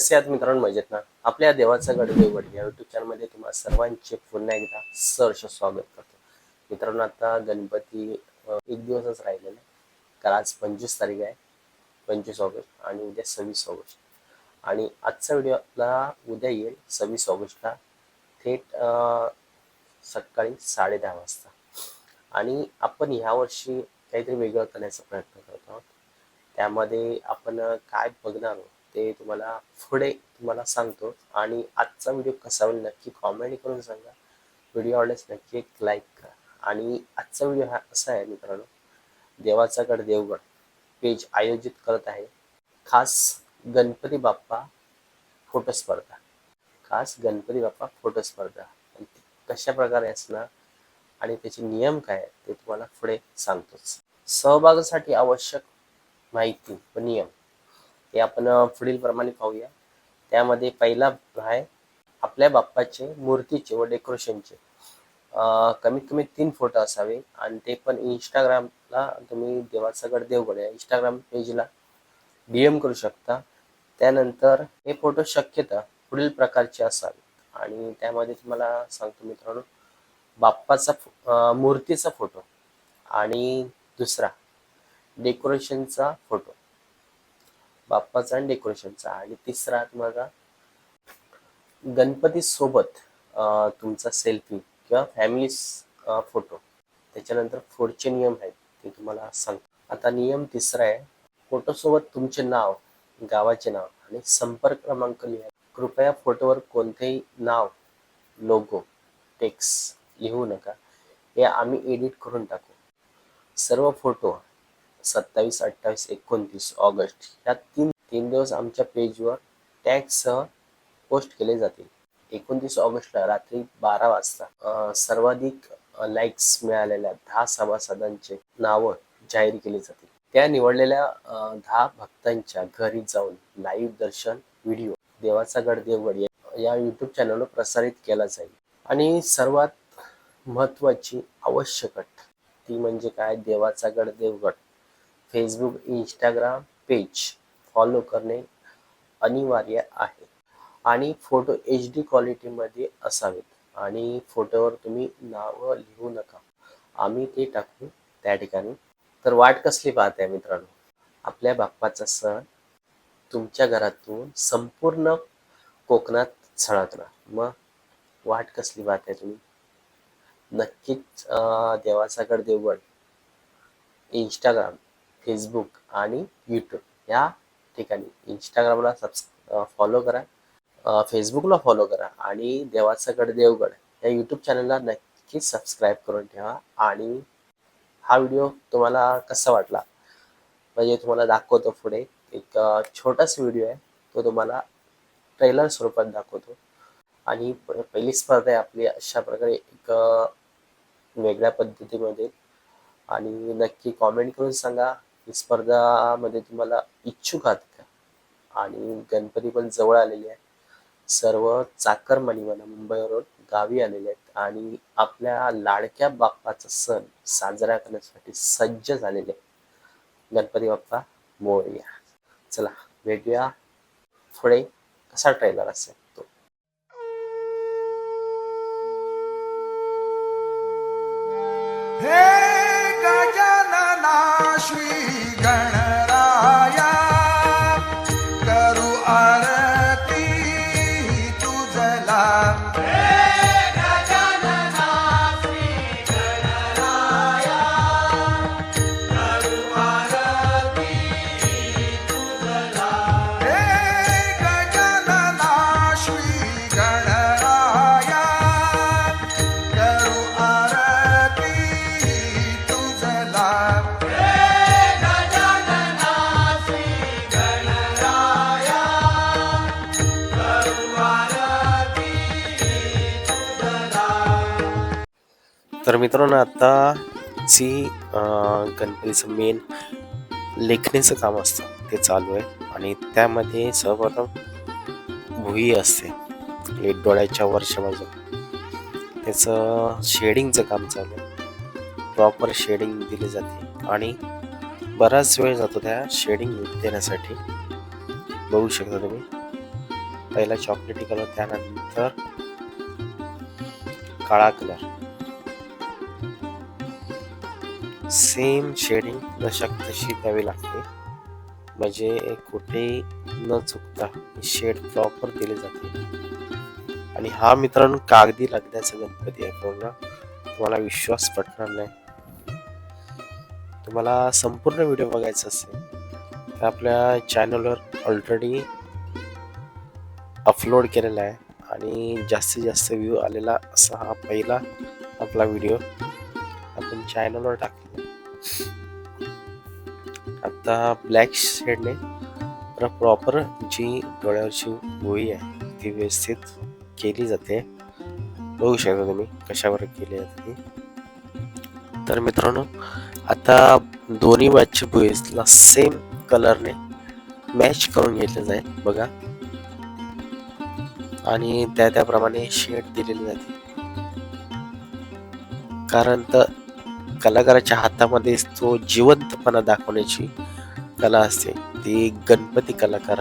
कसे आहात मित्रांनो मजेत ना? आपल्या देवाचा गडदेवगड या युट्यूब चॅनलमध्ये तुम्हाला सर्वांचे पुन्हा एकदा सहर्ष स्वागत करतो. मित्रांनो आता गणपती एक दिवसच राहिलेला आहे. कारण आज पंचवीस तारीख आहे. पंचवीस ऑगस्ट आणि उद्या सव्वीस ऑगस्ट. आणि आजचा व्हिडिओ आपला उद्या येईल सव्वीस ऑगस्टला थेट अं, सकाळी साडे दहा वाजता. आणि आपण ह्यावर्षी काहीतरी वेगळं करण्याचा प्रयत्न करत आहोत. त्यामध्ये आपण काय बघणार आहोत? ते तुम्हाला पुढे तुम्हाला सांगतो. आणि आजचा व्हिडिओ कसा होईल नक्की कॉमेंट करून सांगा. व्हिडिओ आवडल्यास नक्की एक लाईक करा. आणि आजचा व्हिडिओ हा असा आहे मित्रांनो. देवाचा गड देवगड पेज आयोजित करत आहे. खास गणपती बाप्पा फोटो स्पर्धा. खास गणपती बाप्पा फोटो स्पर्धा. कशा प्रकारे असणार आणि त्याचे नियम काय आहेत ते तुम्हाला पुढे सांगतोच. सहभागासाठी आवश्यक माहिती व नियम. हे आपण पुढील प्रमाणे पाहूया. त्यामध्ये पहिला आहे आपल्या बाप्पाचे मूर्तीचे व डेकोरेशनचे. कमीत कमी तीन फोटो असावे आणि ते पण इंस्टाग्रामला तुम्ही देवाचा गड देवगड या इंस्टाग्राम पेजला डीएम करू शकता. त्यानंतर हे फोटो शक्यता पुढील प्रकारचे असावेत आणि त्यामध्ये तुम्हाला सांगतो मित्रांनो बाप्पाचा फो- मूर्तीचा फोटो आणि दुसरा डेकोरेशनचा फोटो बाप्पाचा आणि डेकोरेशनचा आणि तिसरा माझा गणपती सोबत तुमचा सेल्फी किंवा फॅमिली फोटो त्याच्यानंतर पुढचे नियम आहेत ते तुम्हाला सांगतो. आता नियम तिसरा आहे फोटोसोबत तुमचे नाव गावाचे नाव आणि संपर्क क्रमांक लिहा कृपया फोटोवर कोणतेही नाव लोगो टेक्स लिहू नका. हे आम्ही एडिट करून टाकू. सर्व फोटो सत्तावीस अठ्ठावीस एकोणतीस ऑगस्ट या तीन तीन दिवस आमच्या पेजवर टॅगसह पोस्ट केले जातील. एकोणतीस ऑगस्टला रात्री बारा वाजता सर्वाधिक लाईक्स मिळालेल्या दहा सभासदांचे नावं जाहीर केली जातील. त्या निवडलेल्या दहा भक्तांच्या घरी जाऊन लाईव्ह दर्शन व्हिडिओ देवाचा गड देवगड या- या युट्यूब चॅनलवर प्रसारित केला जाईल. आणि सर्वात महत्वाची आवश्यक अट ती म्हणजे काय? देवाचा गड Devgad. Facebook Instagram page follow करणे अनिवार्य आहे. आणि फोटो एच डी क्वालिटीमध्ये असावेत. आणि फोटोवर तुम्ही नावं लिहू नका. आम्ही ते टाकू त्या ठिकाणी. तर वाट कसली पाहत आहे मित्रांनो? आपल्या बाप्पाचा सण तुमच्या घरातून संपूर्ण कोकणात सळकणार. मग वाट कसली पाहताय तुम्ही? नक्कीच देवासागर देवाचा गड देवगड इंस्टाग्राम फेसबुक आणि यूट्यूब या ठिकाणी इंस्टाग्रामला सब फॉलो करा. फेसबुकला फॉलो करा आणि देवाचं गड देवगड या यूट्यूब चॅनलला नक्की सबस्क्राईब करून ठेवा. आणि हा व्हिडिओ तुम्हाला कसा वाटला? म्हणजे तुम्हाला दाखवतो पुढे. एक छोटासा व्हिडिओ आहे. तो तुम्हाला ट्रेलर स्वरूपात दाखवतो. आणि पहिली स्पर्धा आहे आपली अशा प्रकारे एक वेगळ्या पद्धतीमध्ये. आणि नक्की कॉमेंट करून सांगा. ही स्पर्धामध्ये तुम्हाला इच्छुक आहात का? आणि गणपती पण जवळ आलेले आहे सर्व चाकरमानी म्हणा मुंबईवरून गावी आलेले आहेत. आणि आपल्या लाडक्या बाप्पाचा सण साजरा करण्यासाठी सज्ज झालेले आहेत. गणपती बाप्पा मोरया. चला भेटूया पुढे. कसा ट्रेलर असेल तो? हे गजानना श्री तर मित्रांनो आता जी गणपतीचं मेन लेखणीचं काम असतं ते चालू आहे. आणि त्यामध्ये सर्वप्रथम भुई असते. एक डोळ्याच्या वरच्या बाजू त्याचं शेडिंगचं काम चालू आहे. प्रॉपर शेडिंग दिली जाते. आणि बराच वेळ जातो त्या शेडिंग देण्यासाठी. बघू शकता तुम्ही. पहिला चॉकलेटी कलर त्यानंतर काळा कलर सेम शेडिंग जशा तशी द्यावी लागते. म्हणजे कुठे न चुकता शेड प्रॉपर दिले जाते. आणि हा मित्रांनो कागदी लगद्याचा गणपती आहे पूर्ण. तुम्हाला विश्वास पटणार नाही. तुम्हाला संपूर्ण व्हिडिओ बघायचा असेल तर आपल्या चॅनलवर ऑलरेडी अपलोड केलेला आहे. आणि जास्तीत जास्त व्ह्यू आलेला असा हा पहिला आपला व्हिडिओ आपण चॅनलवर टाकला आता ब्लॅक शेडने प्रॉपर जी डोळ्यावरची गोळी आहे ती व्यवस्थित केली जाते. बघू शकता तुम्ही कशावर केली जाते ती. तर मित्रांनो आता दोन्ही मॅचच्या भुईसला सेम कलरने मॅच करून घेतले जाईल बघा. आणि त्या त्याप्रमाणे शेड दिलेली जाते. कारण तर कलाकाराच्या हातामध्ये तो जिवंतपणा दाखवण्याची कला असते. ती गणपती कलाकार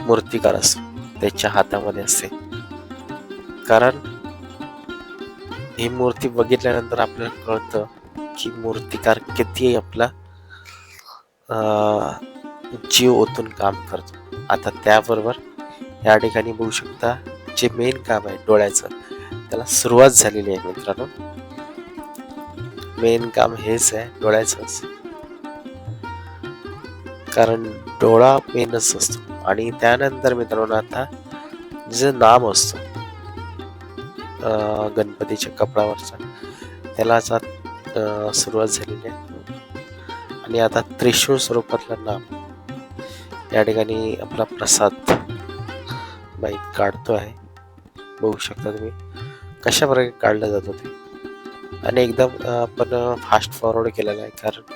मूर्तिकार असतो त्याच्या हातामध्ये असते. कारण ही मूर्ती बघितल्यानंतर आपल्याला कळतं की मूर्तिकार किती आपला जीव ओतून काम करतो. आता त्याबरोबर या ठिकाणी बघू शकता जे मेन काम आहे डोळ्याचं त्याला सुरुवात झालेली आहे मित्रांनो. मेन काम हेच आहे डोळ्याचंच. कारण डोळा मेनच असतो. आणि त्यानंतर मित्रांनो आता जे नाम असतो गणपतीच्या कपडावरचा त्याला आता सुरुवात झालेली आहे. आणि आता त्रिशूळ स्वरूपातलं नाम या ठिकाणी आपला प्रसाद बाईक काढतो आहे बघू शकता तुम्ही कशा प्रकारे काढलं जात ते. आणि एकदम आपण फास्ट फॉरवर्ड केलेला आहे. कारण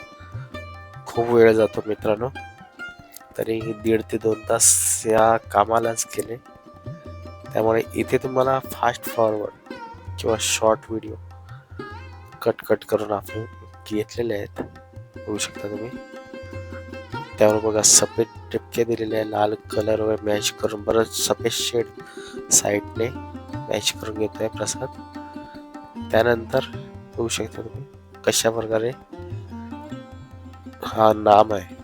खूप वेळ जातो मित्रांनो. तरी दीड ते दोन तास या कामालाच गेले त्यामुळे इथे तुम्हाला फास्ट फॉरवर्ड किंवा शॉर्ट व्हिडिओ कट कट करून आपण घेतलेले आहेत. बघू शकता तुम्ही. त्यावर बघा सफेद टिपके दिलेले आहे. लाल कलर वगैरे मॅच करून बरंच सफेद शेड साईडने मॅच करून घेतोय प्रसाद. त्यानंतर बघू शकता तुम्ही. कशा प्रकारे हा नाम आहे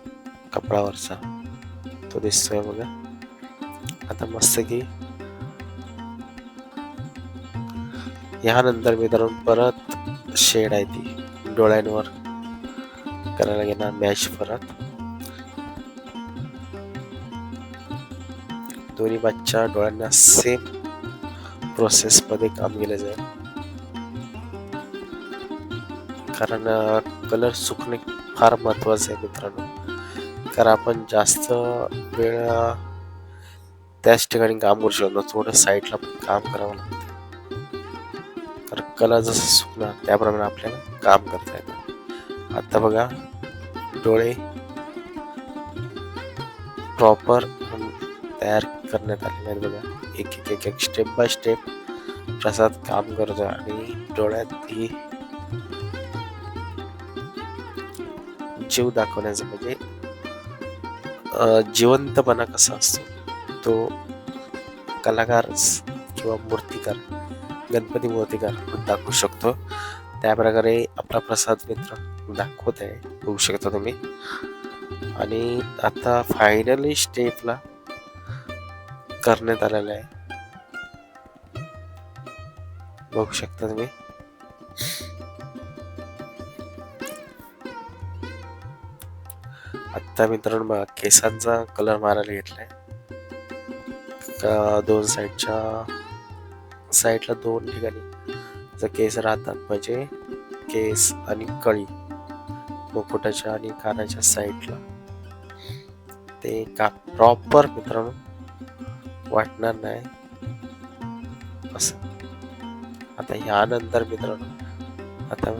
कपडावरचा. तो दिसतोय बघा. आता मस्त की यानंतर मित्रांनो परत शेड आहे ती. डोळ्यांवर करायला घेणार मॅच परत. दोन्ही बच्चा डोळ्यांना सेम प्रोसेसमध्ये काम केलं जाईल. कारण कलर सुकणे फार महत्त्वाचं आहे मित्रांनो. कारण आपण जास्त वेळ त्याच ठिकाणी काम करू शकतो थोडं साईडला पण काम करावं लागतं. कारण कलर जसं सुकणार त्याप्रमाणे आपल्याला काम करता येतं. आता बघा डोळे प्रॉपर तयार करण्यात आलेले आहेत बघा. एक एक एक एक स्टेप बाय स्टेप प्रसाद काम करतो आणि डोळ्यात ही जीव दाखवण्याचा म्हणजे जिवंतपणा कसा असतो तो कलाकार किंवा मूर्तिकार गणपती मूर्तिकार दाखवू शकतो. त्या प्रकारे आपला प्रसाद मित्र दाखवत आहे बघू शकता तुम्ही. आणि आता फायनली स्टेपला करण्यात आलेला आहे. बघू शकता तुम्ही. आत्ता मित्रांनो बघा केसांचा कलर मारायला घेतलाय. का दोन साईडच्या साईडला दोन ठिकाणी जर केस राहतात म्हणजे केस आणि कळी मुकुटाच्या आणि कानाच्या साईडला. ते का प्रॉपर मित्रांनो वाटणार नाही. असं. आता ह्यानंतर मित्रांनो आता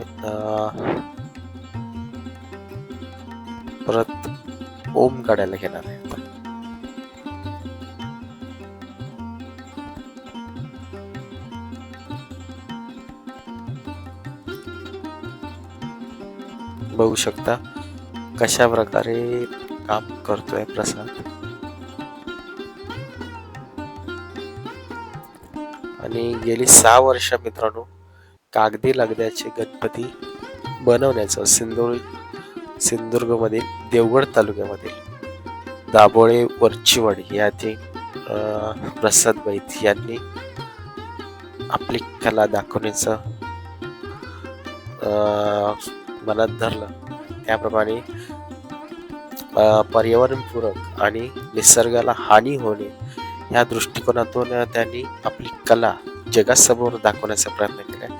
परत ओम काढायला घेणार आहे आता. बघू शकता कशा प्रकारे काम करतोय प्रसाद आणि गेली सहा वर्ष मित्रांनो कागदी लगद्याचे गणपती बनवण्याचं सिंधुदुर्ग सिंधुदुर्गमधील देवगड तालुक्यामधील दाभोळे वरचीवाडी यातील प्रसाद बैत यांनी आपली कला दाखवण्याचं मनात धरलं. त्याप्रमाणे पर्यावरणपूरक आणि निसर्गाला हानी होणे या दृष्टिकोनातून त्यांनी आपली कला जगासमोर दाखवण्याचा प्रयत्न केला.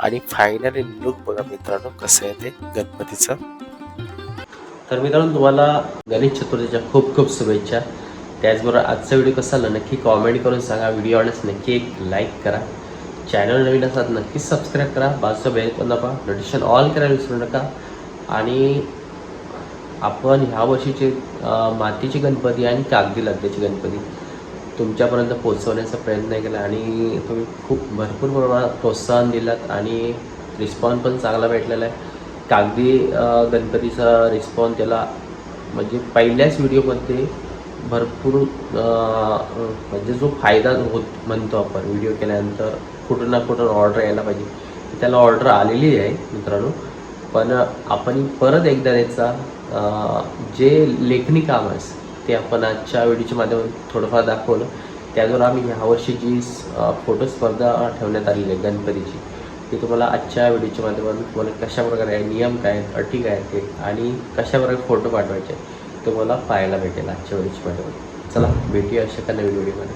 आणि फायनली लुक बघा मित्रांनो कसं आहे ते गणपतीचं. तर मित्रांनो तुम्हाला गणेश चतुर्थीच्या खूप खूप शुभेच्छा. त्याचबरोबर आजचा व्हिडिओ कसा आला नक्की कॉमेंट करून सांगा. व्हिडिओ आवडल्यास नक्की एक लाईक करा. चॅनल नवीन असतात नक्की सबस्क्राईब करा. बाजूचा बेल पण दाबा नोटिफिकेशन ऑल करायला विसरू नका. आणि आपण ह्या वर्षीचे मातीचे गणपती आणि कागदी लगद्याचे गणपती तुमच्यापर्यंत पोहोचवण्याचा प्रयत्न केला आणि तुम्ही खूप भरपूर प्रमाणात प्रोत्साहन दिलात आणि रिस्पॉन्स पण चांगला भेटलेला आहे. कागदी गणपतीचा रिस्पॉन्स त्याला म्हणजे पहिल्याच व्हिडिओमध्ये भरपूर म्हणजे जो फायदा होत म्हणतो आपण व्हिडिओ केल्यानंतर कुठून ना कुठून ऑर्डर यायला पाहिजे. त्याला ऑर्डर आलेली आहे मित्रांनो. पण आपण परत एकदा त्याचा जे लेखणी काम आहे ते आपण आजच्या व्हिडिओच्या माध्यमातून थोडंफार दाखवलं. त्याचबरोबर आम्ही ह्या जी फोटो स्पर्धा ठेवण्यात आलेली आहे गणपतीची ते तुम्हाला आजच्या व्हिडिओच्या माध्यमातून तुम्हाला कशा प्रकारे आहे नियम काय आहेत अटी काय आहेत ते आणि कशा प्रकारे फोटो पाठवायचे आहेत, तुम्हाला पाहायला भेटेल आजच्या व्हिडिओच्या माध्यमातून. चला भेटूया अशा एका नवीन व्हिडिओमध्ये